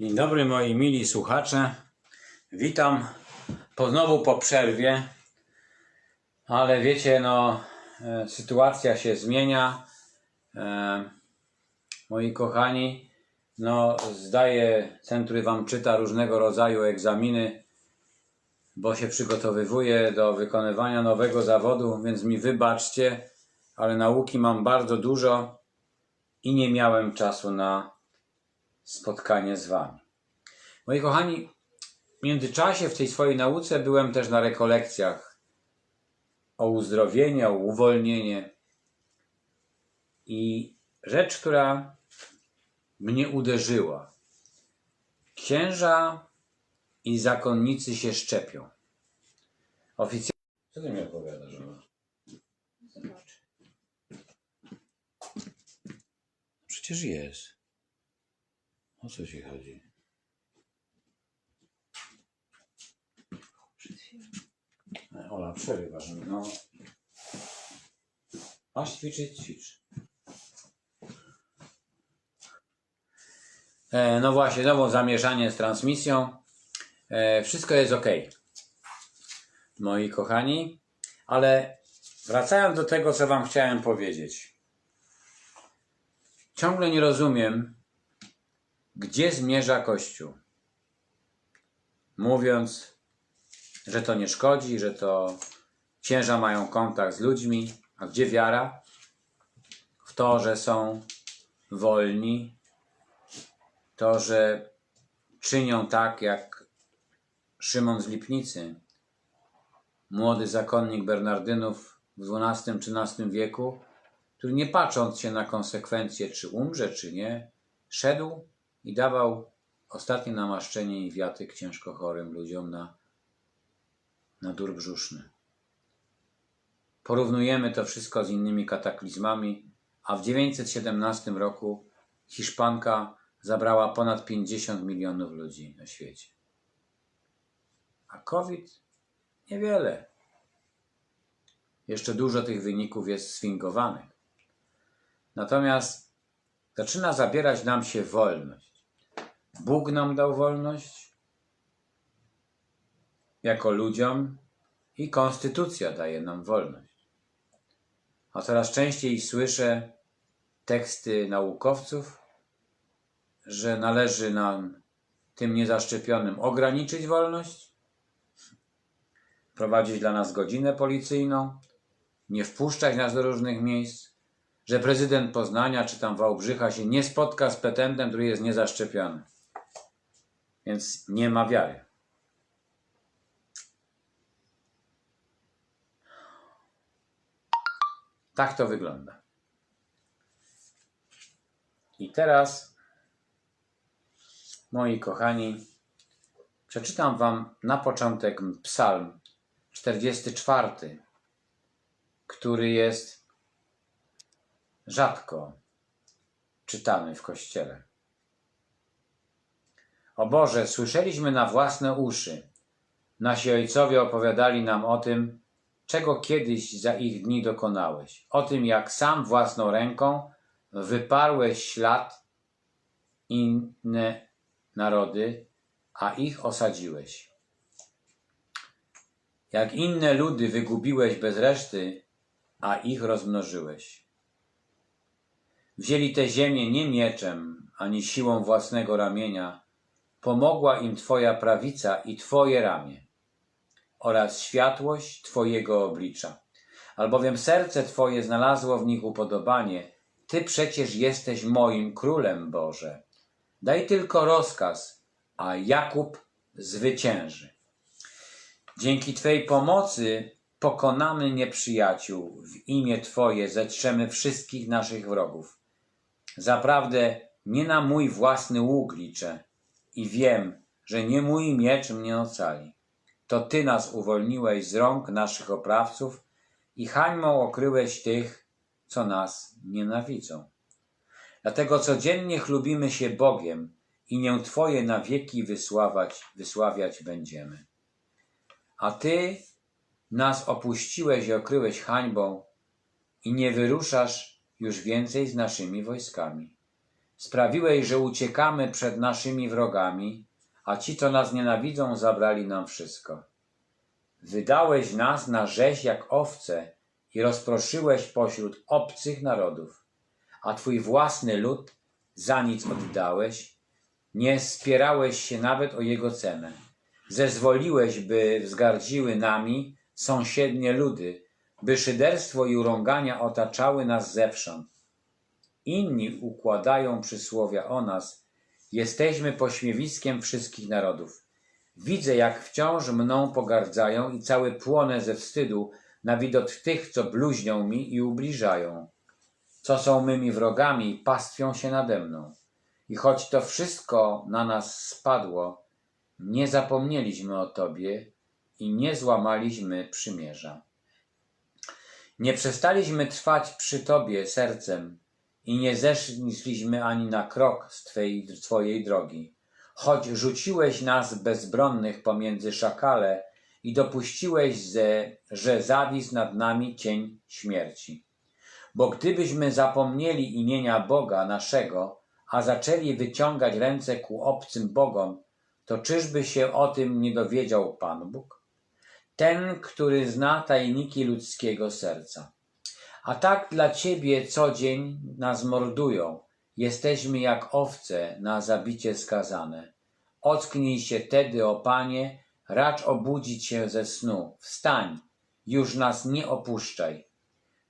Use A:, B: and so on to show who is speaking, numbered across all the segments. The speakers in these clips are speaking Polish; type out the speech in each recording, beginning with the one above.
A: Dzień dobry moi mili słuchacze. Witam ponownie po przerwie. Ale wiecie, no, e, sytuacja się zmienia. E, moi kochani, no, zdaję, ten, który wam czyta różnego rodzaju egzaminy, bo się przygotowywuję do wykonywania nowego zawodu, więc mi wybaczcie, ale nauki mam bardzo dużo i nie miałem czasu na spotkanie z Wami. Moi kochani, w międzyczasie w tej swojej nauce byłem też na rekolekcjach o uzdrowienie, o uwolnienie. I rzecz, która mnie uderzyła. Księża i zakonnicy się szczepią. Oficjalnie. Co ty mi opowiadasz?
B: Zobacz.
A: Przecież jest. O co ci chodzi? Ola, przerywasz. No. Masz ćwiczyć, ćwicz. E, no właśnie, znowu zamieszanie z transmisją. E, wszystko jest ok. Moi kochani, ale wracając do tego, co Wam chciałem powiedzieć. Ciągle nie rozumiem, gdzie zmierza Kościół. Mówiąc, że to nie szkodzi, że to księża mają kontakt z ludźmi, a gdzie wiara? W to, że są wolni, to, że czynią tak, jak Szymon z Lipnicy, młody zakonnik Bernardynów w XII-XIII wieku, który nie patrząc się na konsekwencje, czy umrze, czy nie, szedł i dawał ostatnie namaszczenie i wiatyk ciężko chorym ludziom na na dur brzuszny. Porównujemy to wszystko z innymi kataklizmami, a w 917 roku Hiszpanka zabrała ponad 50 milionów ludzi na świecie. A COVID niewiele. Jeszcze dużo tych wyników jest sfingowanych. Natomiast zaczyna zabierać nam się wolność. Bóg nam dał wolność, jako ludziom i konstytucja daje nam wolność. A coraz częściej słyszę teksty naukowców, że należy nam, tym niezaszczepionym, ograniczyć wolność, prowadzić dla nas godzinę policyjną, nie wpuszczać nas do różnych miejsc, że prezydent Poznania czy tam Wałbrzycha się nie spotka z petentem, który jest niezaszczepiony. Więc nie ma wiary. Tak to wygląda. I teraz, moi kochani, przeczytam Wam na początek Psalm 44, który jest rzadko czytany w kościele. O Boże, słyszeliśmy na własne uszy. Nasi ojcowie opowiadali nam o tym, czego kiedyś za ich dni dokonałeś, o tym, jak sam własną ręką wyparłeś ślad inne narody, a ich osadziłeś. Jak inne ludy wygubiłeś bez reszty, a ich rozmnożyłeś. Wzięli tę ziemię nie mieczem, ani siłą własnego ramienia, pomogła im Twoja prawica i Twoje ramię oraz światłość Twojego oblicza. Albowiem serce Twoje znalazło w nich upodobanie. Ty przecież jesteś moim królem, Boże. Daj tylko rozkaz, a Jakub zwycięży. Dzięki Twej pomocy pokonamy nieprzyjaciół. W imię Twoje zetrzemy wszystkich naszych wrogów. Zaprawdę nie na mój własny łuk liczę i wiem, że nie mój miecz mnie ocali to Ty nas uwolniłeś z rąk naszych oprawców i hańbą okryłeś tych, co nas nienawidzą. Dlatego codziennie chlubimy się Bogiem i nię Twoje na wieki wysławać, wysławiać będziemy. A Ty nas opuściłeś i okryłeś hańbą i nie wyruszasz już więcej z naszymi wojskami. Sprawiłeś, że uciekamy przed naszymi wrogami, a ci, co nas nienawidzą, zabrali nam wszystko. Wydałeś nas na rzeź jak owce i rozproszyłeś pośród obcych narodów, a twój własny lud za nic oddałeś, nie spierałeś się nawet o jego cenę. Zezwoliłeś, by wzgardziły nami sąsiednie ludy, by szyderstwo i urągania otaczały nas zewsząd. Inni układają przysłowia o nas, jesteśmy pośmiewiskiem wszystkich narodów. Widzę, jak wciąż mną pogardzają i cały płonę ze wstydu na widok tych, co bluźnią mi i ubliżają. Co są mymi wrogami, pastwią się nade mną. I choć to wszystko na nas spadło, nie zapomnieliśmy o Tobie i nie złamaliśmy przymierza. Nie przestaliśmy trwać przy Tobie sercem i nie zeszliśmy ani na krok z Twojej drogi. Choć rzuciłeś nas bezbronnych pomiędzy szakale i dopuściłeś, ze, że zawisł nad nami cień śmierci. Bo gdybyśmy zapomnieli imienia Boga naszego, a zaczęli wyciągać ręce ku obcym bogom, to czyżby się o tym nie dowiedział Pan Bóg? Ten, który zna tajniki ludzkiego serca. A tak dla Ciebie co dzień nas mordują. Jesteśmy jak owce na zabicie skazane. Ocknij się tedy, o Panie, racz obudzić się ze snu. Wstań, już nas nie opuszczaj.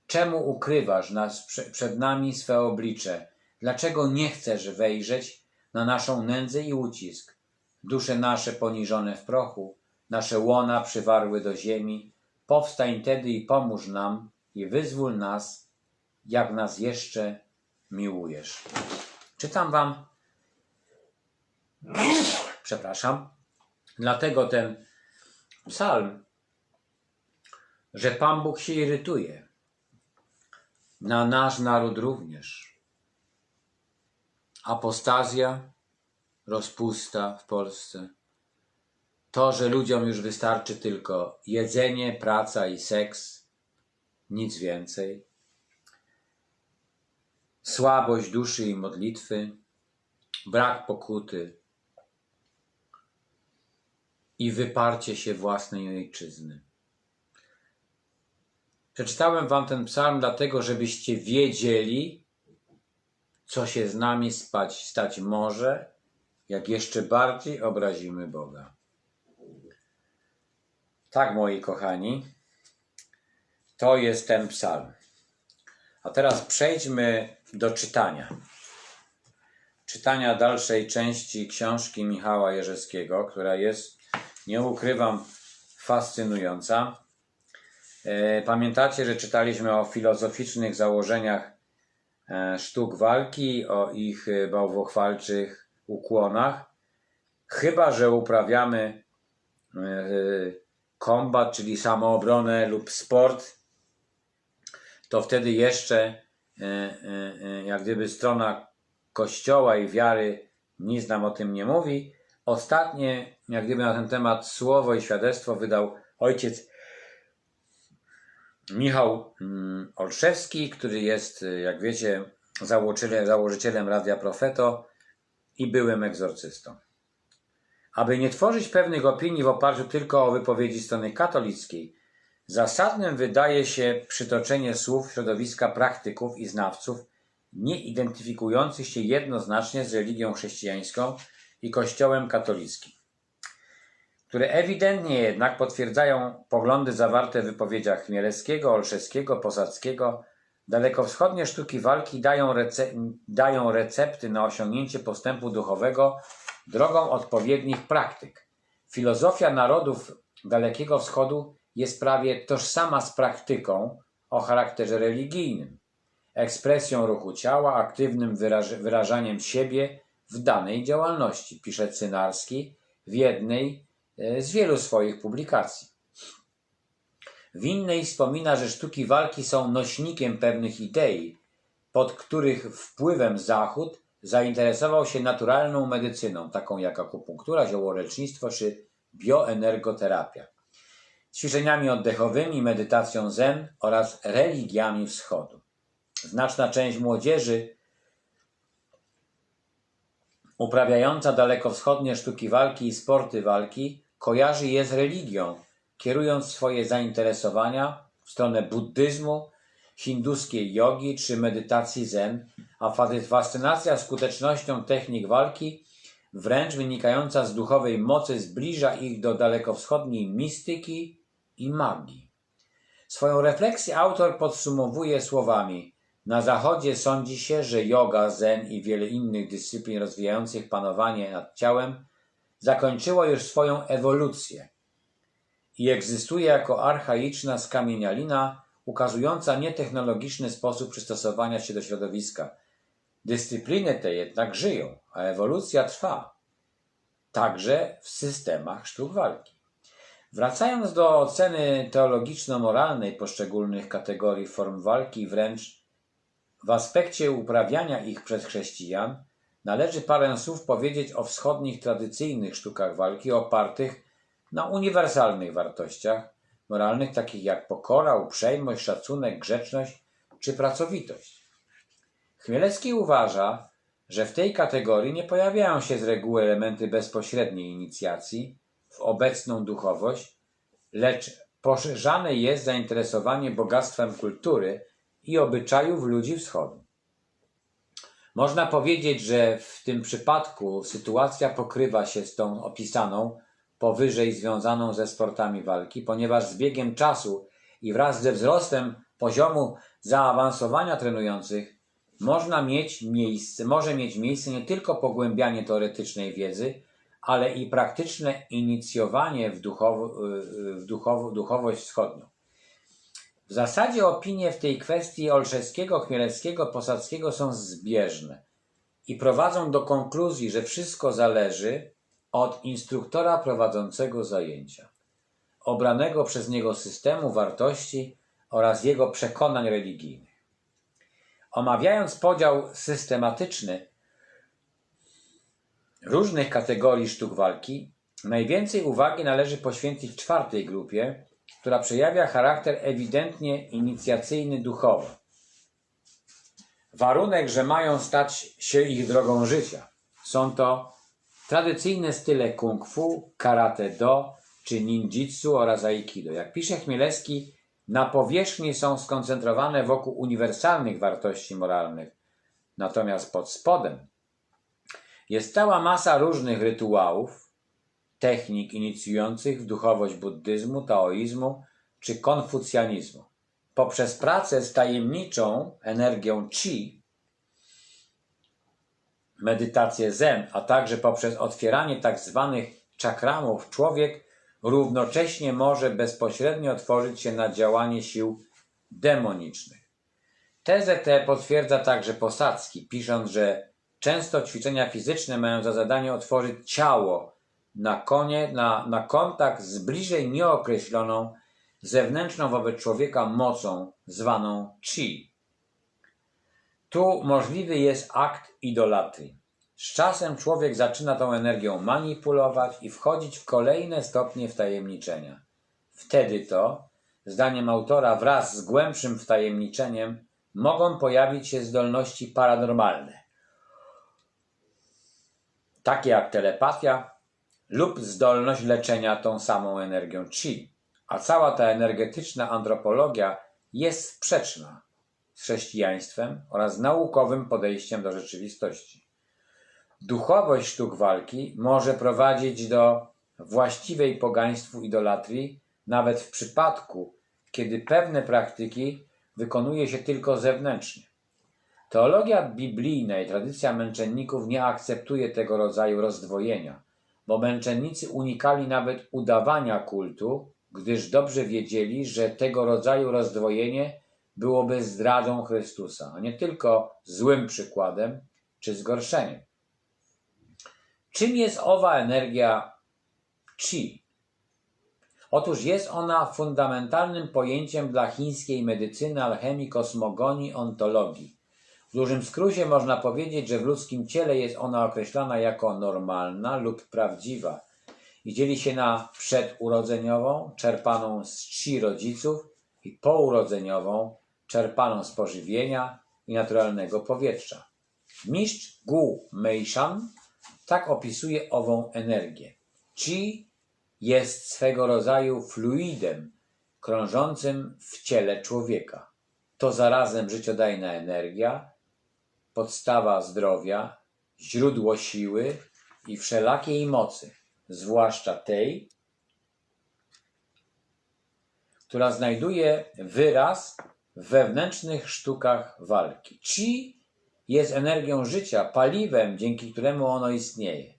A: Czemu ukrywasz nas prze- przed nami swe oblicze? Dlaczego nie chcesz wejrzeć na naszą nędzę i ucisk? Dusze nasze poniżone w prochu, nasze łona przywarły do ziemi. Powstań tedy i pomóż nam i wyzwól nas, jak nas jeszcze miłujesz. Czytam wam, przepraszam, dlatego ten psalm, że Pan Bóg się irytuje. Na nasz naród również. Apostazja, rozpusta w Polsce. To, że ludziom już wystarczy tylko jedzenie, praca i seks, nic więcej. Słabość duszy i modlitwy, brak pokuty i wyparcie się własnej ojczyzny. Przeczytałem wam ten psalm dlatego, żebyście wiedzieli, co się z nami spać, stać może, jak jeszcze bardziej obrazimy Boga. Tak, moi kochani, to jest ten psalm. A teraz przejdźmy do czytania. Czytania dalszej części książki Michała Jerzewskiego, która jest, nie ukrywam, fascynująca. E, Pamiętacie, że czytaliśmy o filozoficznych założeniach e, sztuk walki, o ich e, bałwochwalczych ukłonach. Chyba, że uprawiamy kombat, czyli samoobronę lub sport, to wtedy jeszcze e, e, e, jak gdyby strona kościoła i wiary nic nam o tym nie mówi. Ostatnie, jak gdyby na ten temat słowo i świadectwo wydał ojciec Michał mm, Olszewski, który jest, jak wiecie, założycielem Radia Profeto i byłym egzorcystą. Aby nie tworzyć pewnych opinii w oparciu tylko o wypowiedzi strony katolickiej, zasadnym wydaje się przytoczenie słów środowiska praktyków i znawców nie identyfikujących się jednoznacznie z religią chrześcijańską i Kościołem katolickim które ewidentnie jednak potwierdzają poglądy zawarte w wypowiedziach Chmielewskiego, Olszewskiego, Posadzkiego. Dalekowschodnie sztuki walki dają, rece- dają recepty na osiągnięcie postępu duchowego drogą odpowiednich praktyk. Filozofia narodów Dalekiego Wschodu jest prawie tożsama z praktyką o charakterze religijnym, ekspresją ruchu ciała, aktywnym wyraż- wyrażaniem siebie w danej działalności, pisze Cynarski w jednej e, z wielu swoich publikacji. W innej wspomina, że sztuki walki są nośnikiem pewnych idei, pod których wpływem Zachód zainteresował się naturalną medycyną, taką jak akupunktura, ziołolecznictwo czy bioenergoterapia, ćwiczeniami oddechowymi, medytacją zen oraz religiami wschodu. Znaczna część młodzieży uprawiająca dalekowschodnie sztuki walki i sporty walki, kojarzy je z religią, kierując swoje zainteresowania w stronę buddyzmu, hinduskiej jogi czy medytacji zen, a fascynacja skutecznością technik walki, wręcz wynikająca z duchowej mocy, zbliża ich do dalekowschodniej mistyki i magii. Swoją refleksję autor podsumowuje słowami: Na zachodzie sądzi się, że yoga, zen i wiele innych dyscyplin rozwijających panowanie nad ciałem zakończyło już swoją ewolucję i egzystuje jako archaiczna skamienialina ukazująca nietechnologiczny sposób przystosowania się do środowiska. Dyscypliny te jednak żyją, a ewolucja trwa, także w systemach sztuk walki. Wracając do oceny teologiczno-moralnej poszczególnych kategorii form walki, wręcz w aspekcie uprawiania ich przez chrześcijan, należy parę słów powiedzieć o wschodnich tradycyjnych sztukach walki opartych na uniwersalnych wartościach moralnych, takich jak pokora, uprzejmość, szacunek, grzeczność czy pracowitość. Chmielewski uważa, że w tej kategorii nie pojawiają się z reguły elementy bezpośredniej inicjacji w obecną duchowość, lecz poszerzane jest zainteresowanie bogactwem kultury i obyczajów ludzi wschodu. Można powiedzieć, że w tym przypadku sytuacja pokrywa się z tą opisaną powyżej związaną ze sportami walki, ponieważ z biegiem czasu i wraz ze wzrostem poziomu zaawansowania trenujących można mieć miejsce, może mieć miejsce nie tylko pogłębianie teoretycznej wiedzy, ale i praktyczne inicjowanie w, duchowo, w duchowo, duchowość wschodnią. W zasadzie opinie w tej kwestii Olszewskiego, Chmielewskiego, Posadzkiego są zbieżne i prowadzą do konkluzji, że wszystko zależy od instruktora prowadzącego zajęcia, obranego przez niego systemu wartości oraz jego przekonań religijnych. Omawiając podział systematyczny różnych kategorii sztuk walki, najwięcej uwagi należy poświęcić czwartej grupie, która przejawia charakter ewidentnie inicjacyjny duchowy. Warunek, że mają stać się ich drogą życia. Są to tradycyjne style kung fu, karate do czy ninjitsu oraz aikido. Jak pisze Chmielewski, na powierzchni są skoncentrowane wokół uniwersalnych wartości moralnych, natomiast pod spodem jest cała masa różnych rytuałów, technik inicjujących w duchowość buddyzmu, taoizmu czy konfucjanizmu. Poprzez pracę z tajemniczą energią chi, medytację zen, a także poprzez otwieranie tak zwanych czakramów, człowiek równocześnie może bezpośrednio otworzyć się na działanie sił demonicznych. Tezę tę potwierdza także Posadzki, pisząc, że często ćwiczenia fizyczne mają za zadanie otworzyć ciało na, konie, na, na kontakt z bliżej nieokreśloną zewnętrzną wobec człowieka mocą zwaną chi. Tu możliwy jest akt idolatrii. Z czasem człowiek zaczyna tą energią manipulować i wchodzić w kolejne stopnie wtajemniczenia. Wtedy to, zdaniem autora, wraz z głębszym wtajemniczeniem mogą pojawić się zdolności paranormalne, takie jak telepatia lub zdolność leczenia tą samą energią chi. A cała ta energetyczna antropologia jest sprzeczna z chrześcijaństwem oraz naukowym podejściem do rzeczywistości. Duchowość sztuk walki może prowadzić do właściwej pogaństwu idolatrii, nawet w przypadku, kiedy pewne praktyki wykonuje się tylko zewnętrznie. Teologia biblijna i tradycja męczenników nie akceptuje tego rodzaju rozdwojenia, bo męczennicy unikali nawet udawania kultu, gdyż dobrze wiedzieli, że tego rodzaju rozdwojenie byłoby zdradą Chrystusa, a nie tylko złym przykładem czy zgorszeniem. Czym jest owa energia chi? Otóż jest ona fundamentalnym pojęciem dla chińskiej medycyny, alchemii, kosmogonii, ontologii. W dużym skrócie można powiedzieć, że w ludzkim ciele jest ona określana jako normalna lub prawdziwa i dzieli się na przedurodzeniową, czerpaną z chi rodziców i pourodzeniową, czerpaną z pożywienia i naturalnego powietrza. Mistrz Gu Meishan Tak opisuje ową energię. Chi jest swego rodzaju fluidem krążącym w ciele człowieka. To zarazem życiodajna energia, podstawa zdrowia, źródło siły i wszelakiej mocy, zwłaszcza tej, która znajduje wyraz w wewnętrznych sztukach walki. Chi jest energią życia, paliwem, dzięki któremu ono istnieje.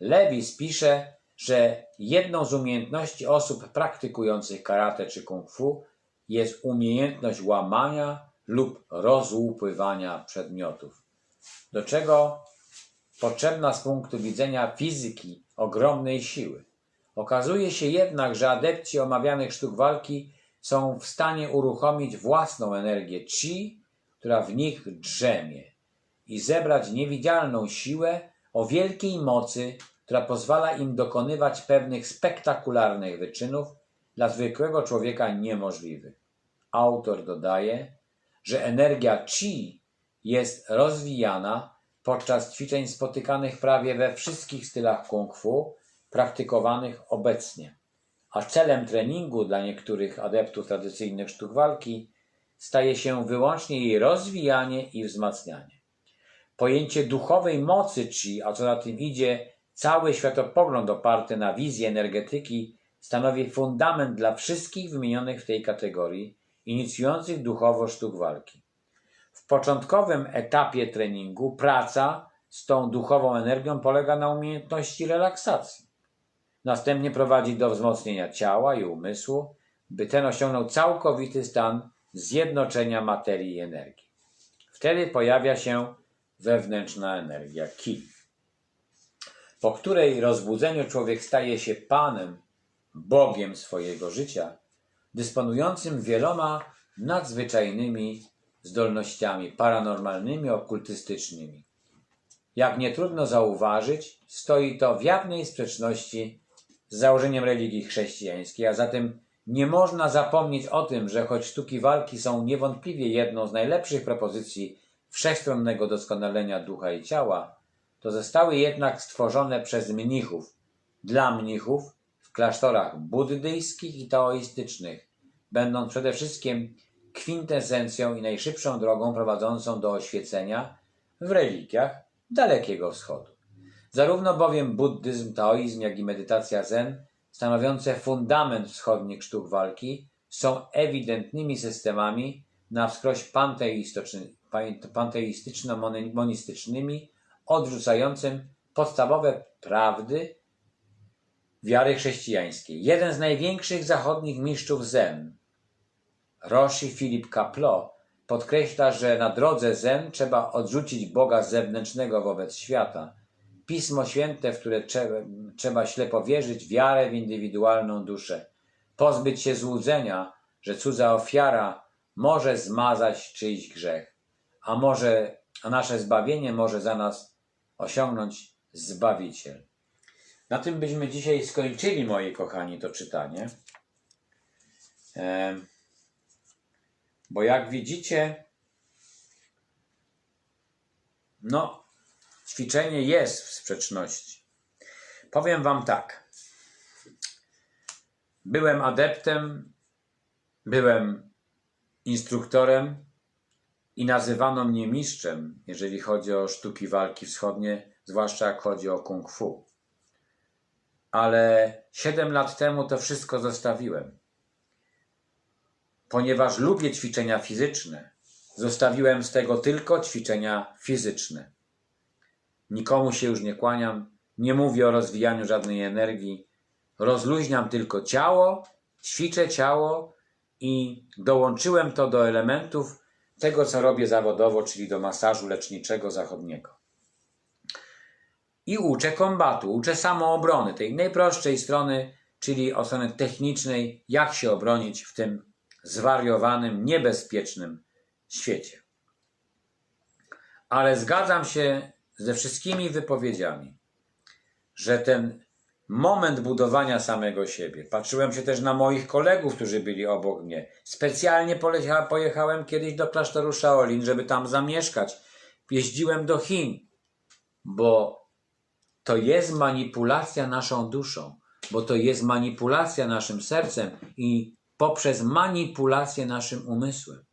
A: Lewis pisze, że jedną z umiejętności osób praktykujących karate czy kung fu jest umiejętność łamania lub rozłupywania przedmiotów, do czego potrzebna z punktu widzenia fizyki ogromnej siły. Okazuje się jednak, że adepci omawianych sztuk walki są w stanie uruchomić własną energię chi, która w nich drzemie i zebrać niewidzialną siłę o wielkiej mocy, która pozwala im dokonywać pewnych spektakularnych wyczynów dla zwykłego człowieka niemożliwych. Autor dodaje, że energia chi jest rozwijana podczas ćwiczeń spotykanych prawie we wszystkich stylach kung fu praktykowanych obecnie, a celem treningu dla niektórych adeptów tradycyjnych sztuk walki staje się wyłącznie jej rozwijanie i wzmacnianie. Pojęcie duchowej mocy chi, a co za tym idzie, cały światopogląd oparty na wizji energetyki stanowi fundament dla wszystkich wymienionych w tej kategorii, inicjujących duchowo sztuk walki. W początkowym etapie treningu praca z tą duchową energią polega na umiejętności relaksacji. Następnie prowadzi do wzmocnienia ciała i umysłu, by ten osiągnął całkowity stan zjednoczenia materii i energii. Wtedy pojawia się wewnętrzna energia ki, po której rozbudzeniu człowiek staje się panem, bogiem swojego życia, dysponującym wieloma nadzwyczajnymi zdolnościami paranormalnymi, okultystycznymi. Jak nie trudno zauważyć, stoi to w jawnej sprzeczności z założeniem religii chrześcijańskiej, a zatem nie można zapomnieć o tym, że choć sztuki walki są niewątpliwie jedną z najlepszych propozycji wszechstronnego doskonalenia ducha i ciała, to zostały jednak stworzone przez mnichów, dla mnichów w klasztorach buddyjskich i taoistycznych, będąc przede wszystkim kwintesencją i najszybszą drogą prowadzącą do oświecenia w religiach Dalekiego Wschodu. Zarówno bowiem buddyzm, taoizm, jak i medytacja zen, stanowiące fundament wschodnich sztuk walki, są ewidentnymi systemami na wskroś panteistyczno-monistycznymi, odrzucającym podstawowe prawdy wiary chrześcijańskiej. Jeden z największych zachodnich mistrzów zen, Roshi Philip Kaplo, podkreśla, że na drodze zen trzeba odrzucić Boga zewnętrznego wobec świata. Pismo Święte, w które trzeba ślepo wierzyć, wiarę w indywidualną duszę. Pozbyć się złudzenia, że cudza ofiara może zmazać czyjś grzech, a może a nasze zbawienie może za nas osiągnąć Zbawiciel. Na tym byśmy dzisiaj skończyli, moi kochani, to czytanie. Bo jak widzicie, no, ćwiczenie jest w sprzeczności. Powiem Wam tak. Byłem adeptem, byłem instruktorem i nazywano mnie mistrzem, jeżeli chodzi o sztuki walki wschodnie, zwłaszcza jak chodzi o kung fu. Ale 7 lat temu to wszystko zostawiłem. Ponieważ lubię ćwiczenia fizyczne, zostawiłem z tego tylko ćwiczenia fizyczne. Nikomu się już nie kłaniam, nie mówię o rozwijaniu żadnej energii. Rozluźniam tylko ciało, ćwiczę ciało i dołączyłem to do elementów tego, co robię zawodowo, czyli do masażu leczniczego zachodniego. I uczę kombatu, uczę samoobrony, tej najprostszej strony, czyli od strony technicznej, jak się obronić w tym zwariowanym, niebezpiecznym świecie. Ale zgadzam się ze wszystkimi wypowiedziami, że ten moment budowania samego siebie. Patrzyłem się też na moich kolegów, którzy byli obok mnie. Specjalnie polecha, pojechałem kiedyś do klasztoru Shaolin, żeby tam zamieszkać. Jeździłem do Chin, bo to jest manipulacja naszą duszą, bo to jest manipulacja naszym sercem i poprzez manipulację naszym umysłem.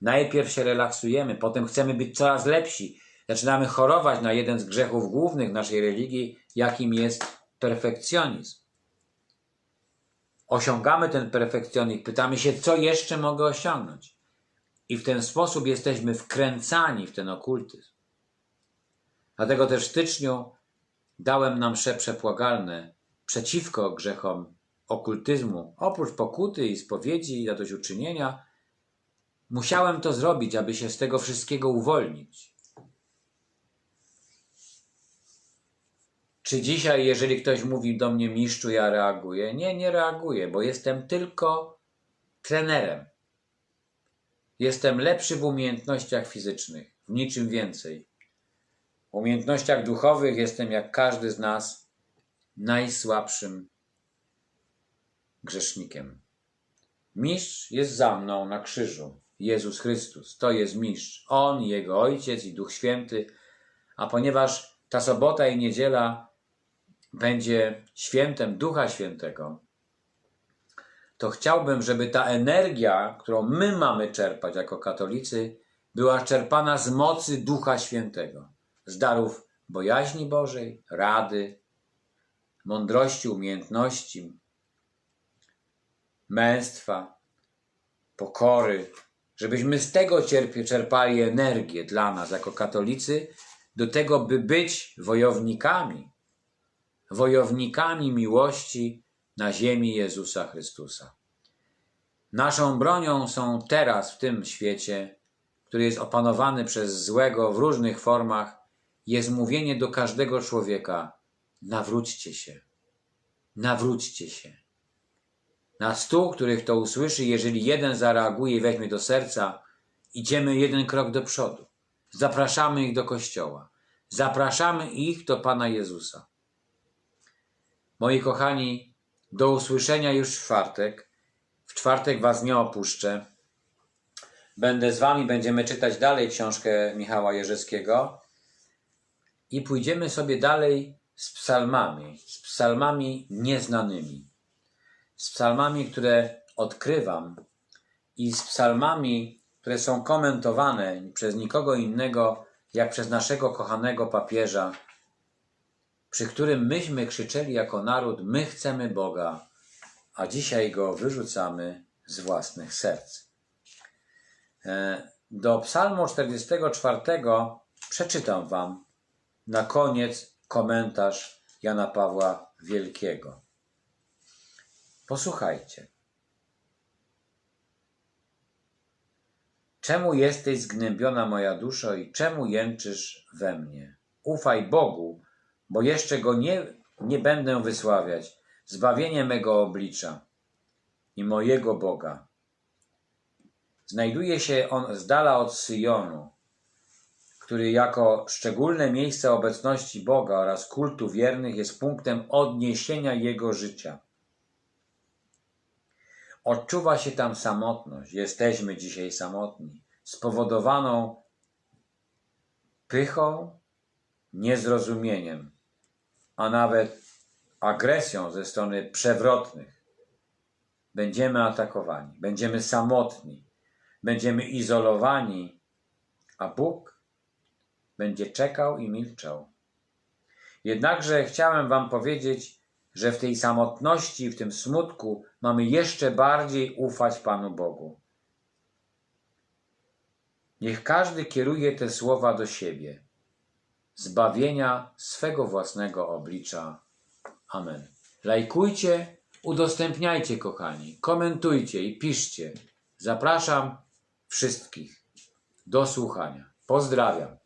A: Najpierw się relaksujemy, potem chcemy być coraz lepsi. Zaczynamy chorować na jeden z grzechów głównych naszej religii, jakim jest perfekcjonizm. Osiągamy ten perfekcjonizm, pytamy się, co jeszcze mogę osiągnąć. I w ten sposób jesteśmy wkręcani w ten okultyzm. Dlatego też w styczniu dałem nam msze przepłagalne przeciwko grzechom okultyzmu. Oprócz pokuty i spowiedzi i zadośćuczynienia, musiałem to zrobić, aby się z tego wszystkiego uwolnić. Czy dzisiaj, jeżeli ktoś mówi do mnie mistrzu, ja reaguję? Nie, nie reaguję, bo jestem tylko trenerem. Jestem lepszy w umiejętnościach fizycznych, w niczym więcej. Umiejętnościach duchowych jestem jak każdy z nas najsłabszym grzesznikiem. Mistrz jest za mną na krzyżu. Jezus Chrystus. To jest mistrz. On, Jego Ojciec i Duch Święty. A ponieważ ta sobota i niedziela będzie świętem Ducha Świętego, to chciałbym, żeby ta energia, którą my mamy czerpać jako katolicy, była czerpana z mocy Ducha Świętego, z darów bojaźni Bożej, rady, mądrości, umiejętności, męstwa, pokory, żebyśmy z tego cierpie, czerpali energię dla nas jako katolicy, do tego, by być wojownikami, wojownikami miłości na ziemi Jezusa Chrystusa. Naszą bronią są teraz w tym świecie, który jest opanowany przez złego w różnych formach, jest mówienie do każdego człowieka: nawróćcie się, nawróćcie się. Na stu, których to usłyszy, jeżeli jeden zareaguje i weźmie do serca, idziemy jeden krok do przodu. Zapraszamy ich do kościoła. Zapraszamy ich do Pana Jezusa. Moi kochani, do usłyszenia już w czwartek. W czwartek Was nie opuszczę. Będę z Wami, będziemy czytać dalej książkę Michała Jerzewskiego i pójdziemy sobie dalej z psalmami, z psalmami nieznanymi z psalmami, które odkrywam i z psalmami, które są komentowane przez nikogo innego, jak przez naszego kochanego papieża, przy którym myśmy krzyczeli jako naród: My chcemy Boga, a dzisiaj go wyrzucamy z własnych serc. E, Do Psalmu 44 przeczytam Wam na koniec komentarz Jana Pawła Wielkiego. Posłuchajcie. Czemu jesteś zgnębiona moja duszo i czemu jęczysz we mnie? Ufaj Bogu, bo jeszcze Go nie, nie będę wysławiać. Zbawienie mego oblicza i mojego Boga. Znajduje się on z dala od Syjonu, który jako szczególne miejsce obecności Boga oraz kultu wiernych jest punktem odniesienia Jego życia. Odczuwa się tam samotność. Jesteśmy dzisiaj samotni, spowodowaną pychą, niezrozumieniem, a nawet agresją ze strony przewrotnych. Będziemy atakowani, będziemy samotni, będziemy izolowani, a Bóg będzie czekał i milczał. Jednakże chciałem Wam powiedzieć, że w tej samotności, w tym smutku mamy jeszcze bardziej ufać Panu Bogu. Niech każdy kieruje te słowa do siebie, zbawienia swego własnego oblicza. Amen. Lajkujcie, udostępniajcie, kochani, komentujcie i piszcie. Zapraszam wszystkich do słuchania. Pozdrawiam.